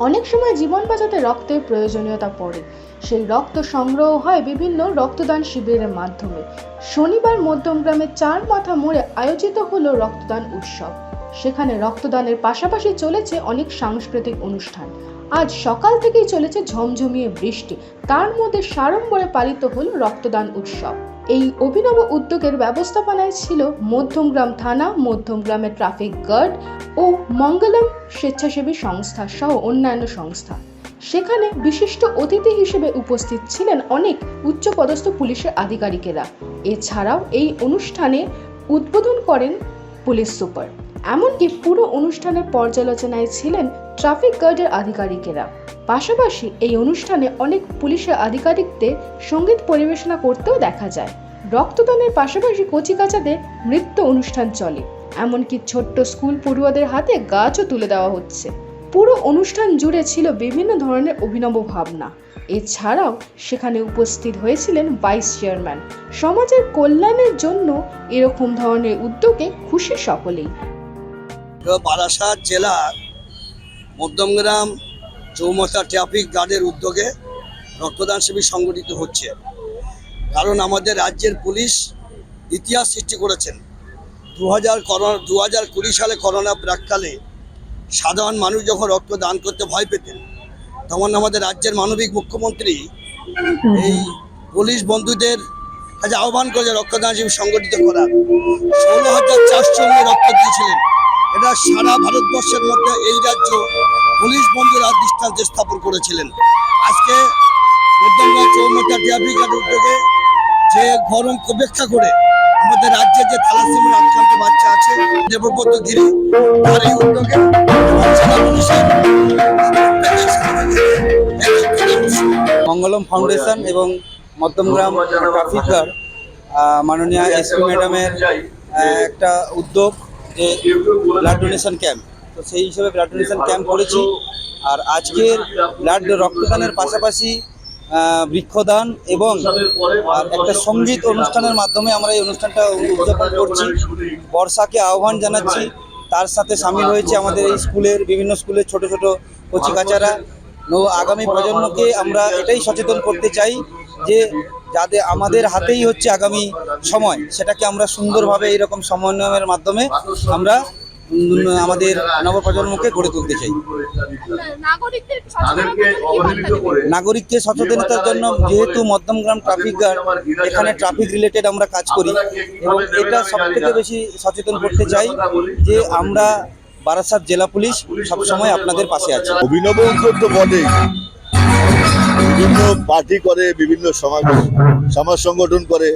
অনেক সময় জীবন বাঁচাতে রক্তের প্রয়োজনীয়তা পড়ে। সেই রক্ত সংগ্রহ হয় বিভিন্ন রক্তদান শিবিরের মাধ্যমে। শনিবার মধ্যমগ্রামে চার মাথা মোড়ে আয়োজিত হলো রক্তদান উৎসব। সেখানে রক্তদানের পাশাপাশি চলেছে অনেক সাংস্কৃতিক অনুষ্ঠান। আজ সকাল থেকেই চলেছে ঝমঝমিয়ে বৃষ্টি। তার মধ্যে সাড়ম্বরে পালিত হল রক্তদান উৎসব। এই অভিনব উদ্যোগের ব্যবস্থাপনায় ছিল মধ্যমগ্রাম থানা, মধ্যমগ্রামের ট্রাফিক গার্ড ও মঙ্গলম স্বেচ্ছাসেবী সংস্থা সহ অন্যান্য সংস্থা। সেখানে বিশিষ্ট অতিথি হিসেবে উপস্থিত ছিলেন অনেক উচ্চপদস্থ পুলিশের আধিকারিকেরা। এছাড়াও এই অনুষ্ঠানে উদ্বোধন করেন পুলিশ সুপার। এমনকি পুরো অনুষ্ঠানের পর্যালোচনায় ছিলেন ট্রাফিক গার্ডের আধিকারিকেরা। পাশাপাশি এই অনুষ্ঠানে অনেক পুলিশের আধিকারিকদের সংগীত পরিবেশনা করতেও দেখা যায়। রক্তদানের পাশাপাশি কচিকাচাদের নৃত্য অনুষ্ঠান চলে। এমনকি ছোট্ট স্কুল পড়ুয়াদের হাতে গাছও তুলে দেওয়া হচ্ছে। পুরো অনুষ্ঠান জুড়ে ছিল বিভিন্ন ধরনের অভিনব ভাবনা। এছাড়াও সেখানে উপস্থিত হয়েছিলেন ভাইস চেয়ারম্যান। সমাজের কল্যাণের জন্য এরকম ধরনের উদ্যোগে খুশি সকলেই। বারাসাত জেলার মধ্যমগ্রাম চৌমাথা ট্রাফিক গার্ডের উদ্যোগে রক্তদান শিবির সংগঠিত হচ্ছে। কারণ আমাদের রাজ্যের পুলিশ ইতিহাস সৃষ্টি করেছেন। দু হাজার করোনা দু হাজার কুড়ি সালে করোনা প্রাককালে সাধারণ মানুষ যখন রক্ত দান করতে ভয় পেতেন, তখন আমাদের রাজ্যের মানবিক মুখ্যমন্ত্রী এই পুলিশ বন্ধুদের কাছে আহ্বান করেছে রক্তদান শিবির সংগঠিত করার। ষোলো হাজার চারশো রক্ত দিয়েছিলেন। এটা সারা ভারতবর্ষের মধ্যে এই রাজ্য পুলিশ বন্ধুরা দৃষ্টান্ত স্থাপন করেছিলেন। আজকে গার্ড উদ্যোগে যে গরম উপেক্ষা করে আমাদের রাজ্যে যে থ্যালাসেমিয়া আক্রান্ত বাচ্চা আছে দেবব্রত গিরি, তার এই উদ্যোগে মঙ্গলম ফাউন্ডেশন এবং মধ্যমগ্রাম ট্রাফিক গার্ড মাননীয় এসপি ম্যাডামের একটা উদ্যোগ যে ব্লাড ডোনেশন ক্যাম্প। তো সেই হিসেবে ব্লাড ডোনেশন ক্যাম্প করেছি। আর আজকের ব্লাড রক্তদানের পাশাপাশি বৃক্ষদান এবং একটা সংগীত অনুষ্ঠানের মাধ্যমে আমরা এই অনুষ্ঠানটা উদযাপন করছি। বর্ষাকে আহ্বান জানাচ্ছি। তার সাথে সামিল হয়েছে আমাদের এই স্কুলের বিভিন্ন স্কুলের ছোট ছোট কচিকাচারা। আগামী প্রজন্মকে আমরা এটাই সচেতন করতে চাই যে যাদের আমাদের হাতেই হচ্ছে আগামী সময় সেটাকে আমরা সুন্দরভাবে এইরকম সমন্বয়ের মাধ্যমে আমরা আমাদের নবপ্রজন্মকে গড়ে তুলতে চাই? নাগরিককে সচেতনতার জন্য যেহেতু মধ্যমগ্রাম ট্রাফিক গার্ড এখানে ট্রাফিক রিলেটেড আমরা কাজ করি এবং এটা সব থেকে বেশি সচেতন করতে চাই যে আমরা বারাসাত জেলা পুলিশ সবসময় আপনাদের পাশে আছে। অভিনব উদ্যোগ তো বটেই বিভিন্ন পার্টি করে, বিভিন্ন সমাজ সমাজ সংগঠন করে।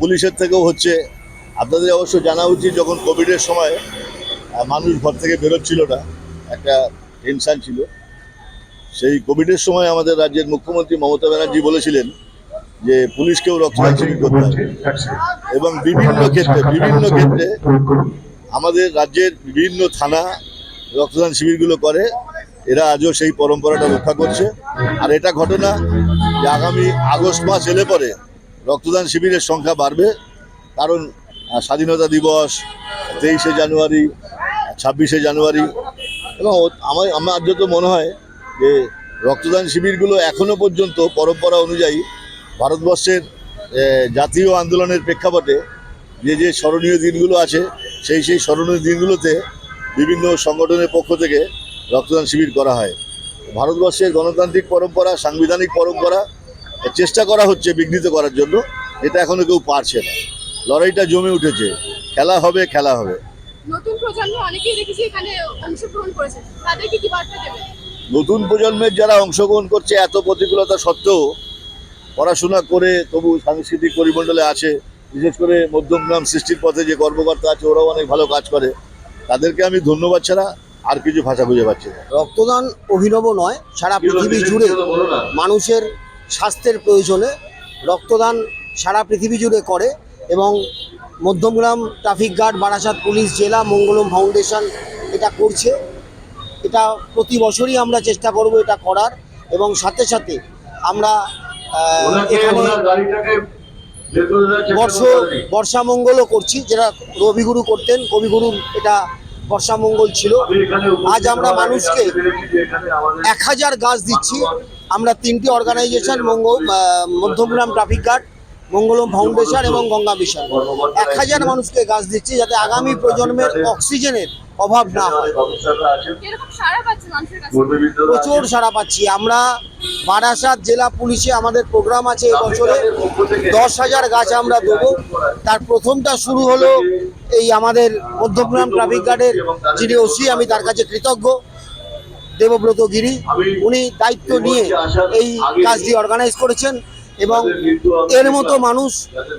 পুলিশের থেকেও হচ্ছে। আপনাদের অবশ্য জানা উচিত যখন কোভিডের সময় মানুষ ঘর থেকে বেরোচ্ছিল না, একটা টেনশন ছিল। সেই কোভিডের সময় আমাদের রাজ্যের মুখ্যমন্ত্রী মমতা ব্যানার্জি বলেছিলেন যে, পুলিশকেও শিবির করতে হবে। এবং বিভিন্ন ক্ষেত্রে বিভিন্ন ক্ষেত্রে আমাদের রাজ্যের বিভিন্ন থানা রক্তদান শিবিরগুলো করে। এরা আজও সেই পরম্পরাটা রক্ষা করছে। আর এটা ঘটনা যে আগামী আগস্ট মাস এলে পরে রক্তদান শিবিরের সংখ্যা বাড়বে। কারণ স্বাধীনতা দিবস, তেইশে জানুয়ারি, ছাব্বিশে জানুয়ারি এবং আমার আমার যত মনে হয় যে রক্তদান শিবিরগুলো এখনও পর্যন্ত পরম্পরা অনুযায়ী ভারতবর্ষের জাতীয় আন্দোলনের প্রেক্ষাপটে যে যে স্মরণীয় দিনগুলো আছে, সেই সেই স্মরণীয় দিনগুলোতে বিভিন্ন সংগঠনের পক্ষ থেকে রক্তদান শিবির করা হয়। ভারতবর্ষের গণতান্ত্রিক পরম্পরা সাংবিধানিক পরম্পরা চেষ্টা করা হচ্ছে বিঘ্নিত করার জন্য। এটা এখনও কেউ পারছে না। লড়াইটা জমে উঠেছে। খেলা হবে খেলা হবে। নতুন প্রজন্ম অনেকেই দেখেছি এখানে অংশগ্রহণ করেছে। তাদেরকে কি বার্তা দেবেন? নতুন প্রজন্মের যারা অংশগ্রহণ করছে এত প্রতিকূলতা সত্ত্বেও পড়াশোনা করে তবু সাংস্কৃতিক পরিমণ্ডলে আছে। বিশেষ করে মধ্যমগ্রাম সৃষ্টির পথে যে কর্মকর্তা আছে ওরাও অনেক ভালো কাজ করে। তাদেরকে আমি ধন্যবাদ ছাড়া আর কিছু ভাষা খুঁজে পাচ্ছি না। রক্তদান অভিনব নয় সারা পৃথিবী জুড়ে মানুষের স্বাস্থ্যের প্রয়োজনে রক্তদান সারা পৃথিবী জুড়ে করে এবং Madhyamgram traffic guard Barasat police জেলা মঙ্গলম ফাউন্ডেশন এটা করছে। এটা প্রতি বছরই আমরা চেষ্টা করব এটা করার এবং সাথে সাথে আমরা এখানে বর্ষ বর্ষামঙ্গলও করছি যেটা রবিগুরু করতেন কবিগুরু এটা বর্ষামঙ্গল ছিল। আজ আমরা মানুষকে এক হাজার গাছ দিচ্ছি। আমরা তিনটি অর্গানাইজেশন মঙ্গ আহ, Madhyamgram traffic guard Mangalam foundation এবং গঙ্গা মিশন এক হাজার মানুষকে গাছ দিচ্ছি যাতে আগামী প্রজন্মের অক্সিজেনের অভাব না হয়। কীরকম সারা পাচ্ছে মানুষের কাছে? প্রচুর সাড়া পাচ্ছি। আমরা বারাসাত জেলা পুলিশে আমাদের প্রোগ্রাম আছে এবছরে দশ হাজার গাছ আমরা দেবো তার প্রথমটা শুরু হলো এই আমাদের মধ্যমগ্রাম ট্রাফিক গার্ডের যিনি ওসি আমি তার কাছে কৃতজ্ঞ। দেবব্রত গিরি উনি দায়িত্ব নিয়ে এই কাজটি অর্গানাইজ করেছেন এবং এর মতো মানুষ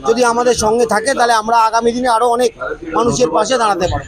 যদি আমাদের সঙ্গে থাকে তাহলে আমরা আগামী দিনে আরও অনেক মানুষের পাশে দাঁড়াতে পারব।